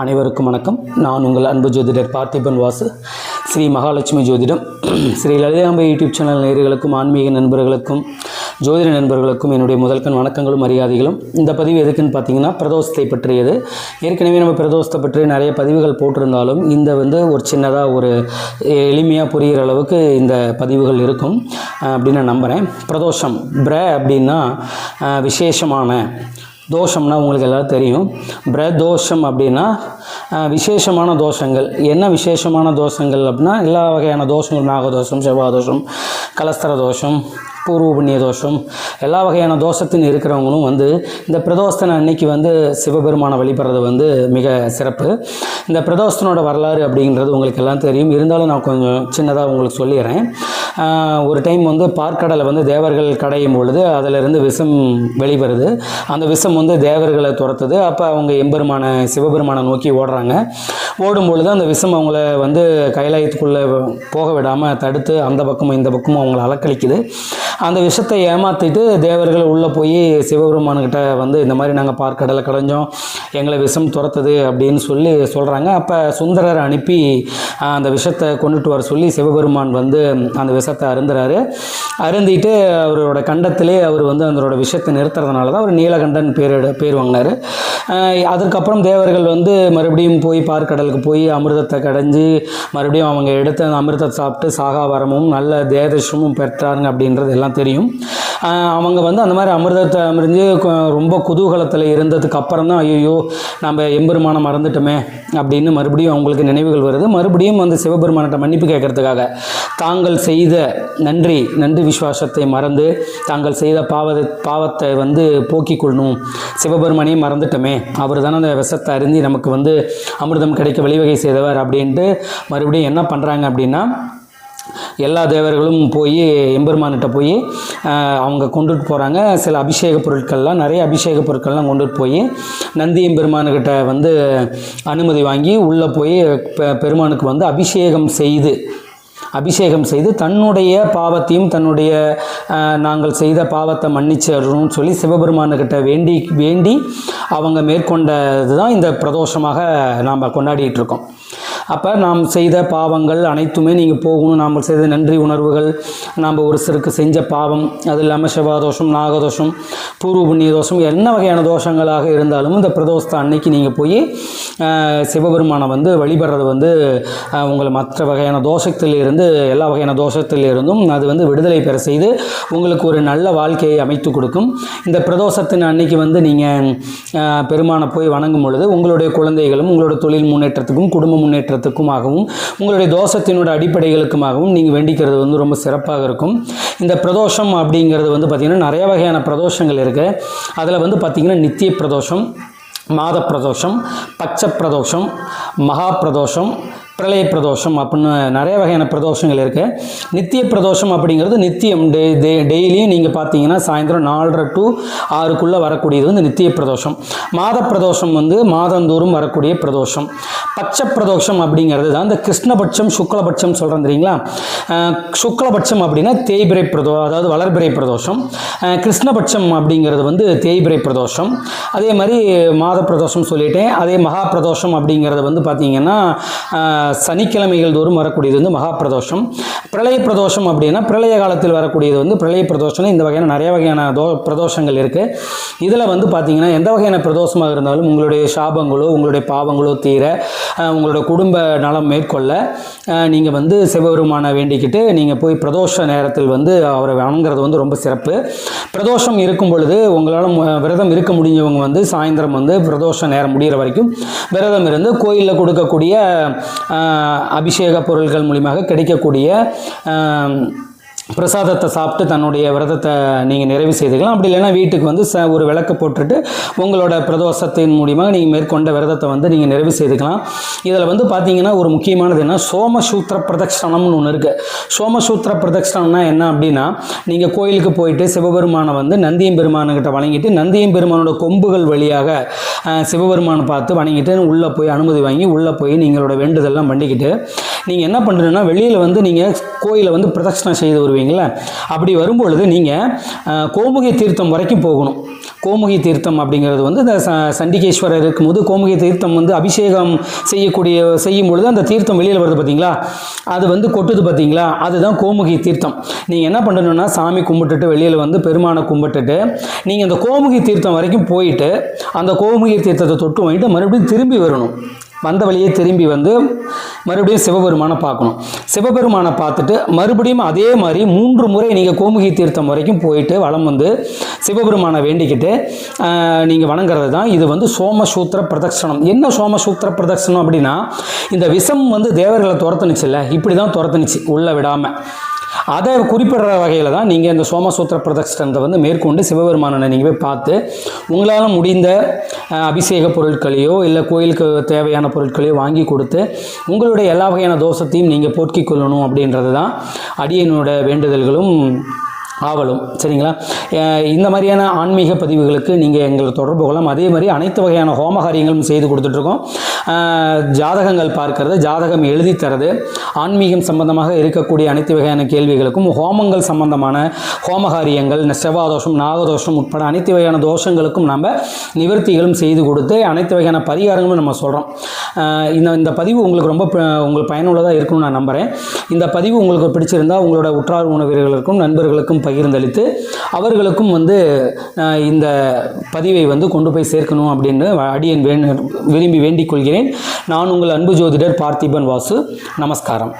அனைவருக்கும் வணக்கம். நான் உங்கள் அன்பு ஜோதிடர் பார்த்திபன் வாசு. ஸ்ரீ மகாலட்சுமி ஜோதிடம். ஸ்ரீ லலிதாம்பை யூடியூப் சேனல் நேயர்களுக்கும் ஆன்மீக நண்பர்களுக்கும் ஜோதிட நண்பர்களுக்கும் என்னுடைய முதல்கண் வணக்கங்களும் மரியாதைகளும். இந்த பதிவு எதுக்குன்னு பார்த்தீங்கன்னா பிரதோஷத்தை பற்றியது. ஏற்கனவே நம்ம பிரதோஷத்தை பற்றி நிறைய பதிவுகள் போட்டிருந்தாலும் இந்த வந்து ஒரு சின்னதாக ஒரு எளிமையாக புரிகிற அளவுக்கு இந்த பதிவுகள் இருக்கும் அப்படின்னு நான் நம்புகிறேன் பிரதோஷம் பிர அப்படின்னா விசேஷமான தோஷம்னா உங்களுக்கு எல்லாம் தெரியும். பிரதோஷம் அப்படின்னா விசேஷமான தோஷங்கள். என்ன விசேஷமான தோஷங்கள் அப்படின்னா எல்லா வகையான தோஷங்கள் நாகதோஷம் செவ்வாதோஷம் கலஸ்தர தோஷம் பூர்வ புண்ணிய தோஷம் எல்லா வகையான தோஷத்தின் இருக்கிறவங்களும் வந்து இந்த பிரதோஷத்தின அன்னைக்கு வந்து சிவபெருமானை வழிபடுறது வந்து மிக சிறப்பு. இந்த பிரதோஷத்தினோட வரலாறு அப்படிங்கிறது உங்களுக்கு எல்லாம் தெரியும். இருந்தாலும் நான் கொஞ்சம் சின்னதாக உங்களுக்கு சொல்லிடுறேன். ஒரு டைம் வந்து பார்க்கடலை வந்து தேவர்கள் கடையும் பொழுது அதிலிருந்து விஷம் வெளிவருது. அந்த விஷம் வந்து தேவர்களை துரத்துது. அப்போ அவங்க எம்பெருமான சிவபெருமானை நோக்கி ஓடுறாங்க. ஓடும் பொழுது அந்த விஷம் அவங்கள வந்து கைலாயத்துக்குள்ளே போக விடாமல் தடுத்து அந்த பக்கமும் இந்த பக்கமும் அவங்கள அலக்களிக்குது அந்த விஷத்தை ஏமாற்றிட்டு தேவர்கள் உள்ளே போய் சிவபெருமானுக்கிட்ட வந்து இந்த மாதிரி நாங்கள் பார்க்கடலை கடைஞ்சோம். எங்களை விஷம் துரத்துது அப்படின்னு சொல்லி சொல்கிறாங்க அப்போ சுந்தரர் அனுப்பி அந்த விஷத்தை கொண்டுட்டு வர சொல்லி சிவபெருமான் வந்து அந்த விஷத்தை அருந்துறாரு. அருந்திட்டு அவரோட கண்டத்திலே அவர் வந்து அதனோட விஷத்தை நிறுத்துறதுனால தான் அவர் நீலகண்டன் பேர் பேர் வாங்கினார். அதுக்கப்புறம் தேவர்கள் வந்து மறுபடியும் போய் பார்க்கடலுக்கு போய் அமிர்தத்தை கடைஞ்சி மறுபடியும் அவங்க எடுத்து அந்த அமிர்தத்தை சாப்பிட்டு சாகாவரமும் நல்ல தேதசமும் பெற்றாருங்க அப்படின்றது எல்லாம் தெரியும். அவங்க வந்து அந்த மாதிரி அமிர்தத்தை அமிர்ந்து ரொம்ப குதூகலத்தில் இருந்ததுக்கு அப்புறம் தான் ஐயோ நம்ம எம்பெருமானை மறந்துட்டோமே அப்படின்னு மறுபடியும் அவங்களுக்கு நினைவுகள் வருது. மறுபடியும் வந்து சிவபெருமான்கிட்ட மன்னிப்பு கேட்கறதுக்காக தாங்கள் செய்த நன்றி நன்றி விசுவாசத்தை மறந்து தாங்கள் செய்த பாவ பாவத்தை வந்து போக்கிக் கொள்ளணும் சிவபெருமானையும் மறந்துட்டோமே. அவர் தானே அந்த விஷத்தை அருந்தி நமக்கு வந்து அமிர்தம் கிடைக்க வழிவகை செய்தவர் அப்படின்ட்டு மறுபடியும் என்ன பண்ணுறாங்க அப்படின்னா எல்லா தேவர்களும் போய் எம்பெருமான்கிட்ட போய் அவங்க கொண்டுட்டு போகிறாங்க சில அபிஷேக பொருட்கள்லாம் நிறைய அபிஷேக பொருட்கள்லாம் கொண்டுட்டு போய் நந்தி எம்பெருமானுக்கிட்ட வந்து அனுமதி வாங்கி உள்ளே போய் பெ- பெருமானுக்கு வந்து அபிஷேகம் செய்து அபிஷேகம் செய்து தன்னுடைய பாவத்தையும் தன்னுடைய நாங்கள் செய்த பாவத்தை மன்னிச்சிடணும்னு சொல்லி சிவபெருமானுக்கிட்ட வேண்டி வேண்டி அவங்க மேற்கொண்டது தான் இந்த பிரதோஷமாக நாம் கொண்டாடிட்டு இருக்கோம். அப்போ நாம் செய்த பாவங்கள் அனைத்துமே நீங்கள் போகணும். நாம் செய்த நன்றி உணர்வுகள் நாம் ஒரு சிறுக்கு செஞ்ச பாவம் அது இல்லாமல் செவ்வாதோஷம் நாகதோஷம் பூர்வ புண்ணிய தோஷம் என்ன வகையான தோஷங்களாக இருந்தாலும் இந்த பிரதோஷத்தை அன்னைக்கு நீங்கள் போய் சிவபெருமானை வந்து வழிபடுறது வந்து உங்களை மற்ற வகையான தோஷத்திலிருந்து எல்லா வகையான தோஷத்திலிருந்தும் அது வந்து விடுதலை பெற செய்து உங்களுக்கு ஒரு நல்ல வாழ்க்கையை அமைத்து கொடுக்கும். இந்த பிரதோஷத்தின் அன்னைக்கு வந்து நீங்கள் பெருமானை போய் வணங்கும் பொழுது உங்களுடைய குழந்தைகளும் உங்களோட தொழில் முன்னேற்றத்துக்கும் குடும்ப முன்னேற்றத்துக்குமாகவும் உங்களுடைய தோஷத்தினோட அடிப்படைகளுக்குமாகவும் நீங்கள் வேண்டிக்கிறது வந்து ரொம்ப சிறப்பாக இருக்கும். இந்த பிரதோஷம் அப்படிங்கிறது வந்து பார்த்திங்கன்னா நிறைய வகையான பிரதோஷங்கள் இருக்குது அதில் வந்து பார்த்திங்கன்னா நித்திய பிரதோஷம் மாத பிரதோஷம் பச்சை பிரதோஷம் மகா பிரதோஷம் பிரளய பிரதோஷம் அப்படின்னு நிறைய வகையான பிரதோஷங்கள் இருக்குது நித்திய பிரதோஷம் அப்படிங்கிறது நித்தியம். டே டே டெய்லியும் நீங்கள் பார்த்தீங்கன்னா சாயந்தரம் நாலரை டு ஆறுக்குள்ளே வரக்கூடியது வந்து நித்திய பிரதோஷம். மாத பிரதோஷம் வந்து மாதந்தோறும் வரக்கூடிய பிரதோஷம். பச்சை பிரதோஷம் அப்படிங்கிறது தான் இந்த கிருஷ்ணபட்சம் சுக்லபட்சம் சொல்கிறோம் தெரியுங்களா? சுக்லபட்சம் அப்படின்னா தேய்பிரை பிரதோ அதாவது வளர்பிரை பிரதோஷம். கிருஷ்ணபட்சம் அப்படிங்கிறது வந்து தேய்பிரை பிரதோஷம். அதே மாதிரி மாத பிரதோஷம் சொல்லிட்டேன். அதே மகா பிரதோஷம் அப்படிங்கிறது வந்து பார்த்திங்கன்னா சனிக்கிழமைகள் தோறும் வரக்கூடியது வந்து மகா பிரதோஷம் பிரளய பிரதோஷம் அப்படின்னா பிரளய காலத்தில் வரக்கூடியது வந்து பிரளய பிரதோஷம் இந்த வகையான நிறைய வகையான தோ பிரதோஷங்கள் இருக்குது இதில் வந்து பார்த்திங்கன்னா எந்த வகையான பிரதோஷமாக இருந்தாலும் உங்களுடைய சாபங்களோ உங்களுடைய பாவங்களோ தீர உங்களோட குடும்ப நலம் மேற்கொள்ள நீங்கள் வந்து சிவபெருமானை வேண்டிக்கிட்டு நீங்கள் போய் பிரதோஷ நேரத்தில் வந்து அவரை வணங்குறது வந்து ரொம்ப சிறப்பு. பிரதோஷம் இருக்கும் பொழுது உங்களால் விரதம் இருக்க முடிஞ்சவங்க வந்து சாயந்தரம் வந்து பிரதோஷ நேரம் முடிகிற வரைக்கும் விரதம் இருந்து கோயிலில் கொடுக்கக்கூடிய அபிஷேக பொருள்கள் மூலியமாக கிடைக்கக்கூடிய பிரசாதத்தை சாப்பிட்டு தன்னுடைய விரதத்தை நீங்கள் நிறைவு செய்துக்கலாம். அப்படி இல்லைன்னா வீட்டுக்கு வந்து ச ஒரு விளக்கு போட்டுட்டு உங்களோட பிரதோஷத்தின் மூலியமாக நீங்கள் மேற்கொண்ட விரதத்தை வந்து நீங்கள் நிறைவு செய்துக்கலாம். இதில் வந்து பார்த்தீங்கன்னா ஒரு முக்கியமானது என்ன? சோமசூத்திர பிரதட்சணம்னு ஒன்று இருக்குது சோமசூத்திர பிரதட்சணம்னா என்ன அப்படின்னா நீங்கள் கோயிலுக்கு போயிட்டு சிவபெருமானை வந்து நந்தியம் பெருமானுக்கிட்ட வணங்கிட்டு நந்தியம் பெருமானோட கொம்புகள் வழியாக சிவபெருமானை பார்த்து வணங்கிட்டு உள்ளே போய் அனுமதி வாங்கி உள்ளே போய் நீங்களோட வேண்டுதெல்லாம் பண்ணிக்கிட்டு நீங்கள் என்ன பண்ணுறீங்கன்னா வெளியில் வந்து நீங்கள் கோயிலை வந்து பிரதட்சணம் செய்து வருவீங்களா அப்படி வரும்பொழுது நீங்கள் கோமுகை தீர்த்தம் வரைக்கும் போகணும். கோமுகி தீர்த்தம் அப்படிங்கிறது வந்து இந்த ச சண்டிகேஸ்வரர் இருக்கும்போது கோமுகி தீர்த்தம் வந்து அபிஷேகம் செய்யக்கூடிய செய்யும் பொழுது அந்த தீர்த்தம் வெளியில் வருது பார்த்தீங்களா அது வந்து கொட்டுது பார்த்தீங்களா அதுதான் கோமுகி தீர்த்தம். நீங்கள் என்ன பண்ணணும்னா சாமி கும்பிட்டுட்டு வெளியில் வந்து பெருமானை கும்பிட்டுட்டு நீங்கள் அந்த கோமுகி தீர்த்தம் வரைக்கும் போயிட்டு அந்த கோமுகி தீர்த்தத்தை தொட்டு வாங்கிட்டு மறுபடியும் திரும்பி வரணும். வந்த வழியே திரும்பி வந்து மறுபடியும் சிவபெருமானை பார்க்கணும். சிவபெருமானை பார்த்துட்டு மறுபடியும் அதே மாதிரி மூன்று முறை நீங்கள் கோமுகி தீர்த்தம் வரைக்கும் போயிட்டு வளம் வந்து சிவபெருமானை வேண்டிக்கிட்டு நீங்கள் வணங்குறது தான் இது வந்து சோமசூத்திர பிரதட்சணம். என்ன சோமசூத்திர பிரதட்சணம் அப்படின்னா இந்த விஷம் வந்து தேவர்களை துரத்துனுச்சுல்ல? இப்படி தான் துரத்துனுச்சு உள்ளே விடாமல் அதை குறிப்பிடுற வகையில் தான் நீங்கள் இந்த சோமசூத்திர பிரதட்சணத்தை வந்து மேற்கொண்டு சிவபெருமானனை நீங்கள் போய் பார்த்து உங்களால் முடிந்த அபிஷேக பொருட்களையோ இல்லை கோயிலுக்கு தேவையான பொருட்களையோ வாங்கி கொடுத்து உங்களுடைய எல்லா வகையான தோஷத்தையும் நீங்கள் போக்கிக் கொள்ளணும் அப்படின்றது தான் அடியனோட வேண்டுதல்களும். ஆவலும். சரிங்களா? இந்த மாதிரியான ஆன்மீக பதிவுகளுக்கு நீங்கள் எங்களை தொடர்பு கொள்ளலாம். அதே மாதிரி அனைத்து வகையான ஹோமகாரியங்களும் செய்து கொடுத்துட்ருக்கோம். ஜாதகங்கள் பார்க்கறது ஜாதகம் எழுதி தரது ஆன்மீகம் சம்பந்தமாக இருக்கக்கூடிய அனைத்து வகையான கேள்விகளுக்கும் ஹோமங்கள் சம்பந்தமான ஹோமகாரியங்கள் செவ்வாதோஷம் நாகதோஷம் உட்பட அனைத்து வகையான தோஷங்களுக்கும் நம்ம நிவர்த்திகளும் செய்து கொடுத்து அனைத்து வகையான பரிகாரங்களும் நம்ம சொல்கிறோம் இந்த இந்த பதிவு உங்களுக்கு ரொம்ப ப- உங்களுக்கு பயனுள்ளதாக இருக்கும்னு நான் நம்புகிறேன் இந்த பதிவு உங்களுக்கு பிடிச்சிருந்தா உங்களோட உற்றார் உணவினர்களுக்கும் நண்பர்களுக்கும் பகிர்ந்தளித்து அவர்களுக்கும் வந்து இந்த பதிவை வந்து கொண்டு போய் சேர்க்கணும் அப்படின்னு அடியன் வேண் விரும்பி வேண்டிக் கொள்கிறேன். நான் உங்கள் அன்பு ஜோதிடர் பார்த்திபன் வாசு. நமஸ்காரம்.